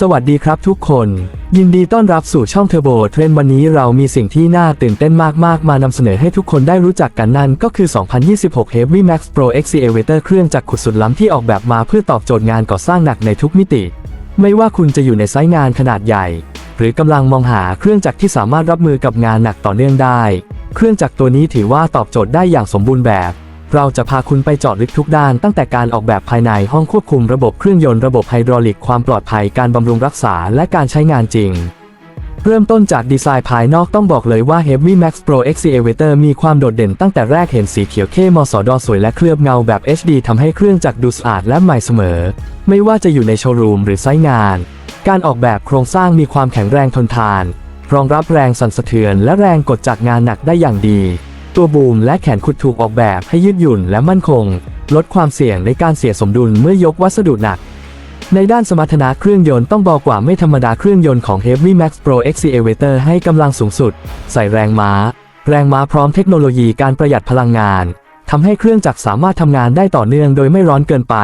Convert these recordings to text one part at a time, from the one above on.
สวัสดีครับทุกคน ยินดีต้อนรับสู่ช่องเทอร์โบเทรนวันนี้เรามีสิ่งที่น่าตื่นเต้นมากๆ มานำเสนอให้ทุกคนได้รู้จักกันนั่นก็คือ 2026 Heavy Max Pro Excavator เครื่องจักรขุดสุดล้ำที่ออกแบบมาเพื่อตอบโจทย์งานก่อสร้างหนักในทุกมิติ ไม่ว่าคุณจะอยู่ในไซต์งานขนาดใหญ่ หรือกำลังมองหาเครื่องจักรที่สามารถรับมือกับงานหนักต่อเนื่องได้ เครื่องจักรตัวนี้ถือว่าตอบโจทย์ได้อย่างสมบูรณ์แบบ เราจะพาคุณไปเจาะลึกทุกด้านตั้งแต่การออกแบบภายในห้องควบคุมระบบเครื่องยนต์ระบบไฮดรอลิกความปลอดภัยการบำรุงรักษาและการใช้งานจริง เริ่มต้นจากดีไซน์ภายนอกต้องบอกเลยว่า Heavy Max Pro Excavator มีความโดดเด่นตั้งแต่แรกเห็นสีเขียวเข้มสอดสวยและเคลือบเงาแบบ HD ทำให้เครื่องจักรดูสะอาดและใหม่เสมอ ไม่ว่าจะอยู่ในโชว์รูมหรือไซต์งาน การออกแบบโครงสร้างมีความแข็งแรงทนทาน รองรับแรงสั่นสะเทือนและแรงกดจากงานหนักได้อย่างดี ตัวบูมและแขนขุดถูกออกแบบให้ยืดหยุ่นและมั่นคง ลดความเสี่ยงในการเสียสมดุลเมื่อยกวัสดุหนัก ในด้านสมรรถนะเครื่องยนต์ต้องบอกว่าไม่ธรรมดาเครื่องยนต์ของ Heavy Max Pro Excavator ให้กำลังสูงสุด ใส่แรงม้า แรงม้าพร้อมเทคโนโลยีการประหยัดพลังงานทำให้เครื่องจักรสามารถทำงานได้ต่อเนื่องโดยไม่ร้อนเกินไป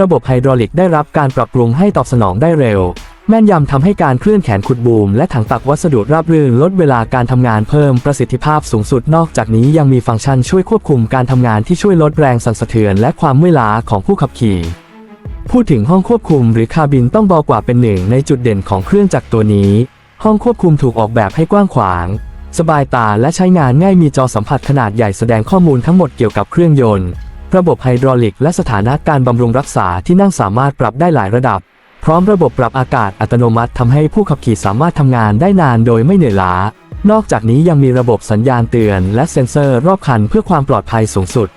ระบบไฮดรอลิกได้รับการปรับปรุงให้ตอบสนองได้เร็ว แม่นยำทำให้การเคลื่อนแขนขุดบูม และถังตักวัสดุราบรื่นลดเวลาการทำงานเพิ่มประสิทธิภาพสูงสุดนอกจากนี้ยังมีฟังก์ชันช่วยควบคุมการทำงานที่ช่วยลดแรงสั่นสะเทือนและความเมื่อยล้าของผู้ขับขี่ พูดถึงห้องควบคุมหรือคาบินต้องบอกว่าเป็นหนึ่งในจุดเด่นของเครื่องจักรตัวนี้ ห้องควบคุมถูกออกแบบให้กว้างขวาง สบายตาและใช้งานง่ายมีจอสัมผัสขนาดใหญ่แสดงข้อมูลทั้งหมดเกี่ยวกับเครื่องยนต์ ระบบไฮดรอลิก และสถานะการบำรุงรักษาที่นั่งสามารถปรับได้หลายระดับ พร้อมระบบปรับอากาศอัตโนมัติทำให้ผู้ขับขี่สามารถทำงานได้นานโดยไม่เหนื่อยล้า นอกจากนี้ยังมีระบบสัญญาณเตือนและเซ็นเซอร์รอบคันเพื่อความปลอดภัยสูงสุด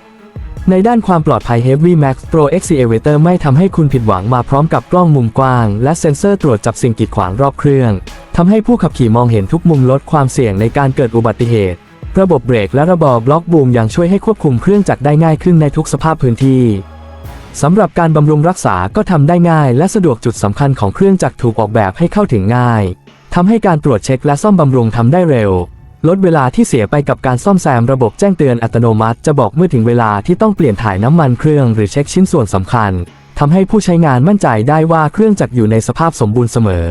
ในด้านความปลอดภัย Heavy Max Pro Excavator ไม่ทำให้คุณผิดหวังมาพร้อมกับกล้องมุมกว้าง และเซ็นเซอร์ตรวจจับสิ่งกีดขวางรอบเครื่องทำให้ผู้ขับขี่มองเห็นทุกมุมลดความเสี่ยงในการเกิดอุบัติเหตุ ระบบเบรกและระบบบล็อกบูมยังช่วยให้ควบคุมเครื่องจักรได้ง่ายขึ้นในทุกสภาพพื้นที่ สำหรับการบำรุงรักษาก็ทำได้ง่ายและสะดวกจุดสำคัญของเครื่องจักรถูกออกแบบให้เข้าถึงง่ายทำให้การตรวจเช็คและซ่อมบำรุงทำได้เร็ว ลดเวลาที่เสียไปกับการซ่อมแซมระบบแจ้งเตือนอัตโนมัติ จะบอกเมื่อถึงเวลาที่ต้องเปลี่ยนถ่ายน้ำมันเครื่องหรือเช็คชิ้นส่วนสำคัญทำให้ผู้ใช้งานมั่นใจได้ว่าเครื่องจักรอยู่ในสภาพสมบูรณ์เสมอ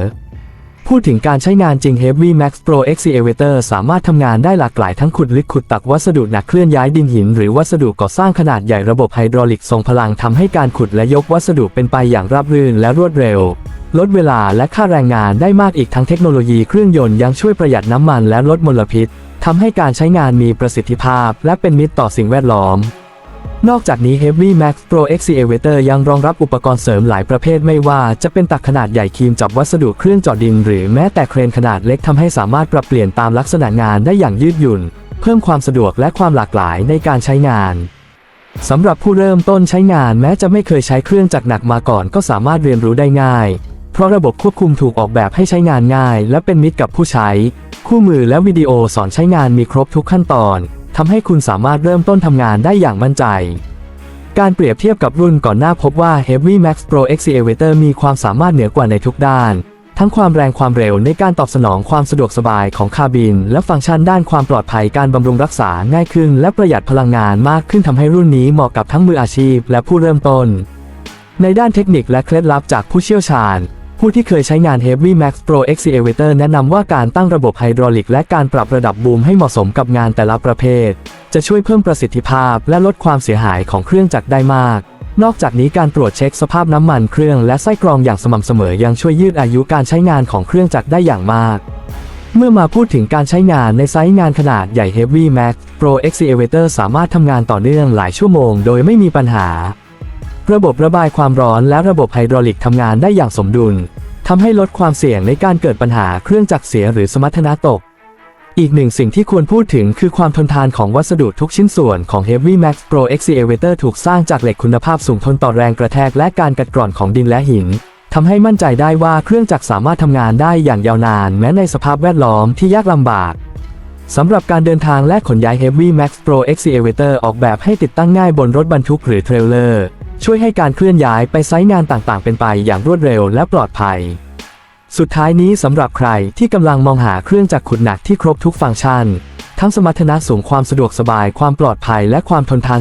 พูดถึงการใช้งานจริง Heavy Max Pro Excavator สามารถทำงานได้หลากหลายทั้งขุดลึกขุดตักวัสดุหนักเคลื่อนย้ายดินหิน หรือวัสดุก่อสร้างขนาดใหญ่ระบบไฮดรอลิกทรงพลังทำให้การขุดและยกวัสดุเป็นไปอย่างราบรื่นและรวดเร็ว ลดเวลาและค่าแรงงานได้มากอีกทั้งเทคโนโลยีเครื่องยนต์ยังช่วยประหยัดน้ำมันและลดมลพิษทำให้การใช้งานมีประสิทธิภาพ และเป็นมิตรต่อสิ่งแวดล้อม นอกจากนี้ Heavy Max Pro Excavator ยังรองรับอุปกรณ์เสริมหลายประเภทไม่ว่าจะเป็นตักขนาดใหญ่ครีมจับวัสดุเครื่องจาะดินหรือแม้แต่เครนขนาดเล็กทำให้สามารถปรับเปลี่ยนตามลักษณะงานได้อย่างยืดหยุ่น เพิ่มความสะดวกและความหลากหลายในการใช้งานสำหรับผู้เริ่มต้นใช้งานแม้จะไม่เคยใช้เครื่องจักรหนักมาก่อนก็สามารถเรียนรู้ได้ง่าย เพราะระบบควบคุมถูกออกแบบให้ใช้งานง่าย และเป็นมิตรกับผู้ใช้ คู่มือและวิดีโอสอนใช้งานมีครบทุกขั้นตอน ทำให้คุณสามารถเริ่มต้นทำงานได้อย่างมั่นใจ การเปรียบเทียบกับรุ่นก่อนหน้าพบว่า Heavy Max Pro Excavator มีความสามารถเหนือกว่าในทุกด้าน ทั้งความแรงความเร็วในการตอบสนองความสะดวกสบายของคาบิน และฟังก์ชันด้านความปลอดภัยการบำรุงรักษาง่ายขึ้น และประหยัดพลังงานมากขึ้นทำให้รุ่นนี้เหมาะกับทั้งมืออาชีพ และผู้เริ่มต้น ในด้านเทคนิคและเคล็ดลับจากผู้เชี่ยวชาญ ผู้ที่เคยใช้งาน Heavy Max Pro Excavator แนะนำว่าการตั้งระบบไฮดรอลิกและการปรับระดับบูมให้เหมาะสมกับงานแต่ละประเภท จะช่วยเพิ่มประสิทธิภาพและลดความเสียหายของเครื่องจักรได้มาก นอกจากนี้การตรวจเช็คสภาพน้ำมันเครื่องและไส้กรองอย่างสม่ำเสมอยังช่วยยืดอายุการใช้งานของเครื่องจักรได้อย่างมาก เมื่อมาพูดถึงการใช้งานในไซต์งานขนาดใหญ่ Heavy Max Pro Excavator สามารถทำงานต่อเนื่องหลายชั่วโมง โดยไม่มีปัญหา ระบบระบายความร้อนและระบบไฮดรอลิกทำงานได้อย่างสมดุลทำให้ลดความเสี่ยงในการเกิดปัญหาเครื่องจักรเสียหรือสมรรถนะตก อีกหนึ่งสิ่งที่ควรพูดถึงคือความทนทานของวัสดุทุกชิ้นส่วนของ Heavy Max Pro Excavator ถูกสร้างจากเหล็กคุณภาพสูงทนต่อแรงกระแทกและการกัดกร่อนของดินและหินทำให้มั่นใจได้ว่าเครื่องจักรสามารถทำงานได้อย่างยาวนาน แม้ในสภาพแวดล้อมที่ยากลำบากสำหรับการเดินทางและขนย้าย Heavy Max Pro Excavator ออกแบบให้ติดตั้งง่ายบนรถบรรทุกหรือเทรลเลอร์ ช่วยให้การเคลื่อนย้ายไปไซต์งานต่างๆ เป็นไปอย่างรวดเร็วและปลอดภัย สุดท้ายนี้สำหรับใครที่กำลังมองหาเครื่องจักรขุดหนักที่ครบทุกฟังก์ชัน ทั้งสมรรถนะสูงความสะดวกสบายความปลอดภัยและความทนทาน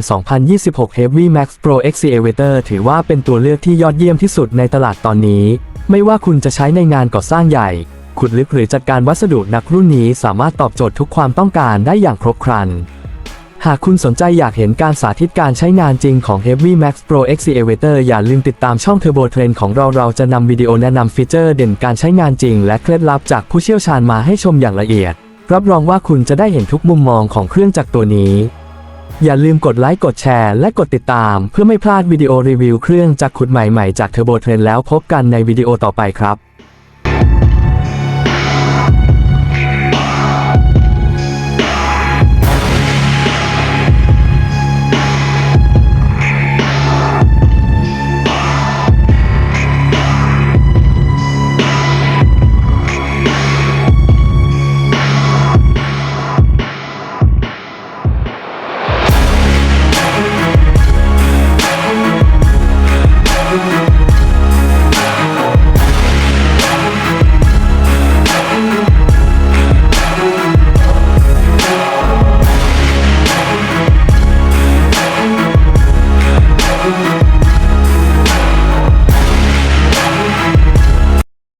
2026 Heavy Max Pro Excavator ถือว่าเป็นตัวเลือกที่ยอดเยี่ยมที่สุดในตลาดตอนนี้ ไม่ว่าคุณจะใช้ในงานก่อสร้างใหญ่ ขุดลึกหรือจัดการวัสดุหนักรุ่นนี้สามารถตอบโจทย์ทุกความต้องการได้อย่างครบครัน หากคุณสนใจอยากเห็นการสาธิตการใช้งานจริงของ Heavy Max Pro Excavator อย่าลืมติดตามช่อง Turbo Trend ของเราเราจะนำวิดีโอแนะนำฟีเจอร์เด่นการใช้งานจริง และเคล็ดลับจากผู้เชี่ยวชาญมาให้ชมอย่างละเอียด รับรองว่าคุณจะได้เห็นทุกมุมมองของเครื่องจักรตัวนี้ อย่าลืมกดไลค์กดแชร์ และกดติดตาม เพื่อไม่พลาดวิดีโอรีวิวเครื่องจักรขุดใหม่ๆจาก Turbo Trend แล้วพบกันในวิดีโอต่อไปครับ